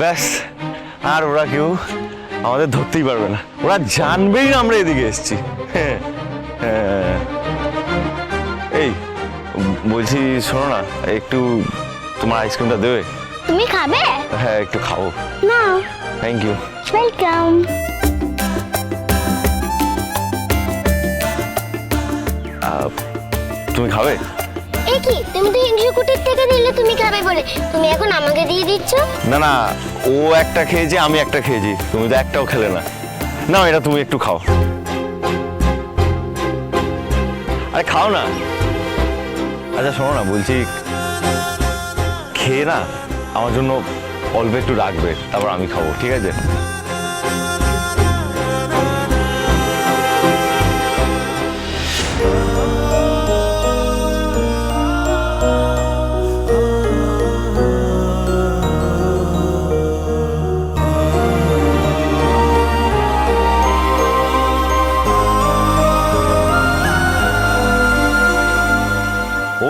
ব্যাস আর ওরা কেউ আমাদের ধরতেই পারবে না। ওরা জানবেই না আমরা এদিকে এসেছি। হ্যাঁ হ্যাঁ। এই বলছি শোনো না একটু তোমার আইসক্রিমটা দেবে? তুমি খাবে? হ্যাঁ একটু খাও না। থ্যাংক ইউ ওয়েলকাম তুমি খাবে? কি? তুমি তো হিংসু কুটির থেকে দিলে তুমি খাবে বলে। তুমি এখন আমাকে দিয়ে দিচ্ছ? না না, ও একটা খেয়েছে, আমি একটা খেয়েছি। তুমি তো একটাও খেলে না। না এটা তুমি একটু খাও। আরে, খাও না। আচ্ছা শোনো না, বলছি, খেয়ে না, আমার জন্য অল্প একটু রাখবে, তারপর আমি খাব, ঠিক আছে?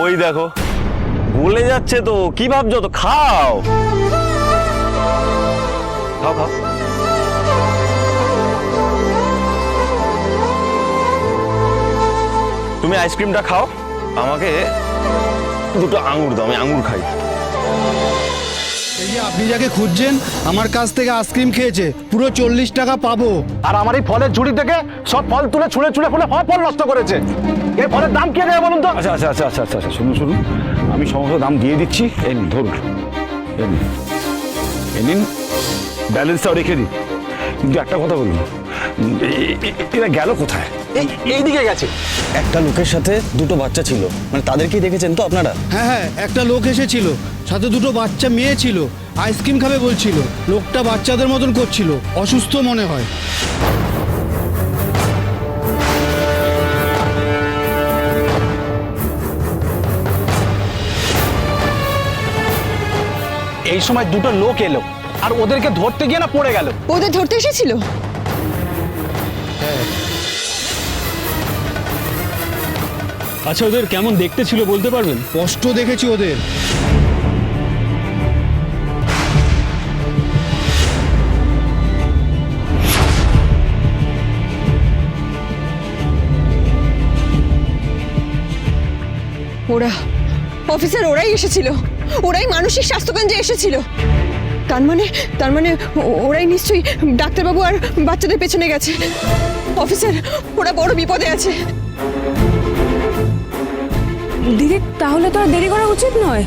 ওই দেখো। গলে যাচ্ছে তো কি ভাবছ তো? খাও। খাও খাও। তুমি আইসক্রিমটা খাও। আমাকে দুটো আঙুর দাও আমি আঙুর খাই। এই যে আপনি যাকে খুঁজছেন আমার কাছ থেকে আইসক্রিম খেয়েছে পুরো চল্লিশ টাকা পাবো। আর আমার এই ফলের ঝুড়ি থেকে সব ফল তুলে ছুঁড়ে ছুঁড়ে ফলে ফল ফল নষ্ট করেছে। এই ফলের দাম কে দেবে বলুন তো? আচ্ছা আচ্ছা আচ্ছা আচ্ছা আচ্ছা আচ্ছা শুনুন শুনুন। আমি সমস্ত দাম দিয়ে দিচ্ছি। এই নিন ধরুন। এই নিন। এই নিন। ব্যালেন্সটাও রেখে দিন। কিন্তু একটা কথা বলুন। এরা গেল কোথায়? এই এইদিকে গেছে। একটা লোকের সাথে দুটো বাচ্চা ছিল। মানে তাদেরকেই দেখেছেন তো আপনারা? হ্যাঁ হ্যাঁ একটা লোক এসেছিল। সাথে দুটো বাচ্চা মেয়ে ছিল। আইসক্রিম খাবে বলছিল। লোকটা বাচ্চাদের মতন করছিল। অসুস্থ মনে হয়। এই সময় দুটো লোক এলো আর ওদেরকে ধরতে গিয়ে না পড়ে গেল। ওদের ধরতে এসেছিল? আচ্ছা ওদের কেমন দেখতে ছিল বলতে পারবেন? কষ্ট দেখেছি ওদের। ওরা অফিসার ওরাই এসেছিল। ওরাই মানসিক স্বাস্থ্যকেন্দ্রে এসেছিল। তার মানে তার মানে ওরাই নিশ্চয়ই ডাক্তারবাবু আর বাচ্চাদের পেছনে গেছে। অফিসার, ওরা বড় বিপদে আছে। দিদি, তাহলে তো আর দেরি করা উচিত নয়।